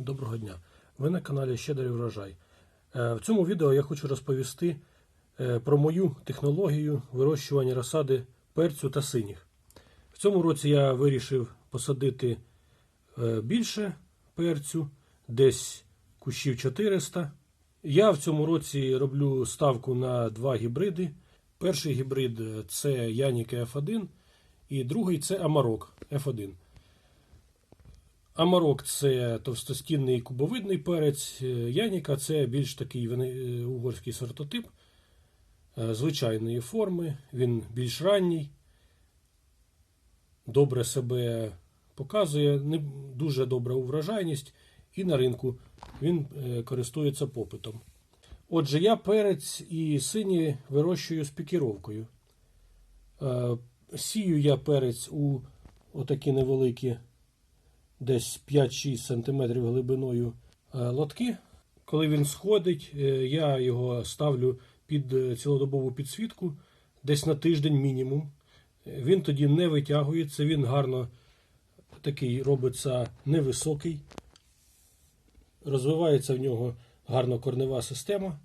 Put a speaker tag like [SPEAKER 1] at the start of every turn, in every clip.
[SPEAKER 1] Доброго дня! Ви на каналі Щедрий врожай. Е, В цьому відео я хочу розповісти е, про мою технологію вирощування розсади перцю та синіх. В цьому році я вирішив посадити е, більше перцю, десь кущів 400. Я в цьому році роблю ставку на два гібриди. Перший гібрид це Яніка F1, і другий це Амарок F1. Амарок це товстостінний кубовидний перець. е, Яніка це більш такий е, угорський сортотип е, звичайної форми. Він більш ранній, добре себе показує, не дуже добра урожайність, і на ринку він користується попитом. Отже, я перець і сині вирощую з пікіровкою. Сію я перець у отакі невеликі десь 5-6 см глибиною е, лотки. Коли він сходить, е, я його ставлю під е, цілодобову підсвітку десь на тиждень мінімум. Він тоді не витягується, він гарно такий робиться невисокий. Розвивається в нього гарно корнева система.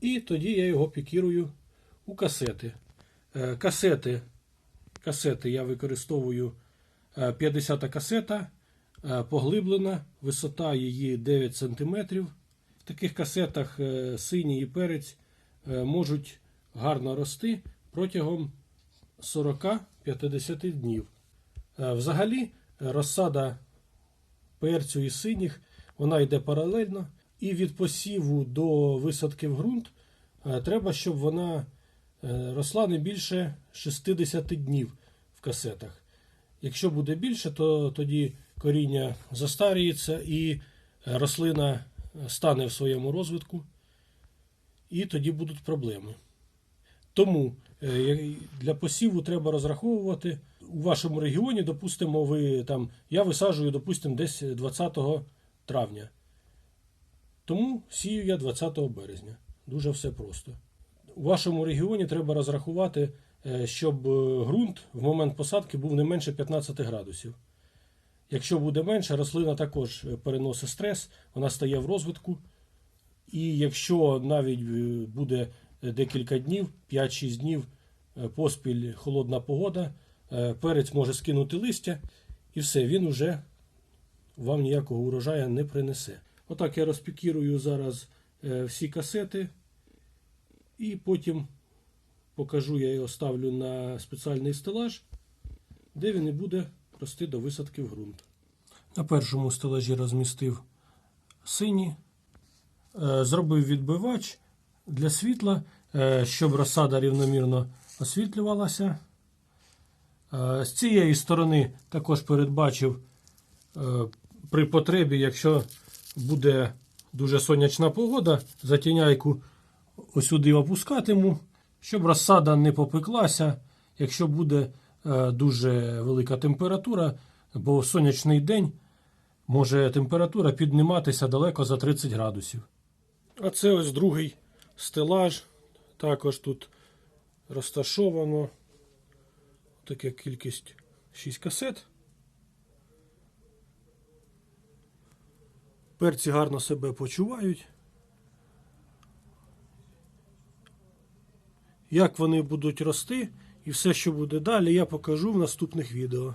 [SPEAKER 1] І тоді я його пікірую у касети. Касети, касети я використовую е, 50 касета, поглиблена, висота її 9 см. В таких касетах е, синій і перець е, можуть гарно рости протягом 40-50 днів. Е, Взагалі, е, розсада перцю і синіх вона йде паралельно, і від посіву до висадки в ґрунт е, треба, щоб вона е, росла не більше 60 днів в касетах. Якщо буде більше, то тоді коріння застаріється і е, рослина стане в своєму розвитку, і тоді будуть проблеми. Тому е, для посіву треба розраховувати у вашому регіоні, допустимо, ви там, я висаджую, допустимо, десь 20 травня. Тому сію я 20 березня. Дуже все просто. У вашому регіоні треба розрахувати, е, щоб ґрунт в момент посадки був не менше 15 градусів. Якщо буде менше, рослина також е, переносить стрес, вона стає в розвитку. І якщо навіть е, буде е, декілька днів, 5-6 днів поспіль холодна погода, перець може скинути листя, і все, він уже вам ніякого урожаю не принесе. Отак я розпікірую зараз всі касети, і потім покажу, я його ставлю на спеціальний стелаж, де він і буде рости до висадки в ґрунт. На першому стелажі розмістив сині, Е, зробив відбивач для світла, е, щоб розсада рівномірно освітлювалася. Е, З цієї сторони також передбачив при потребі, якщо буде дуже сонячна погода, затіняйку ось сюди опускатиму, щоб розсада не попеклася, якщо буде дуже велика температура, бо сонячний день може температура підніматися далеко за 30 градусів. А це ось другий стелаж. Також тут розташовано така кількість 6 касет. Перці гарно себе почувають. Як вони будуть рости і все, що буде далі, я покажу в наступних відео.